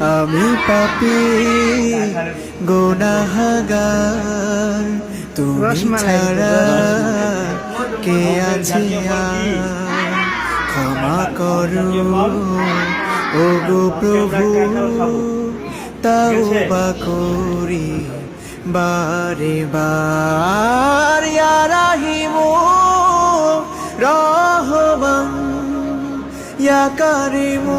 আমি পাপি গোনাহাগার। তুমি ছাড়া কে আছে? ক্ষমা করো ও গো প্রভু তাও বা করি বারে বার। রাহিমু রহমান ইয়া কারিমু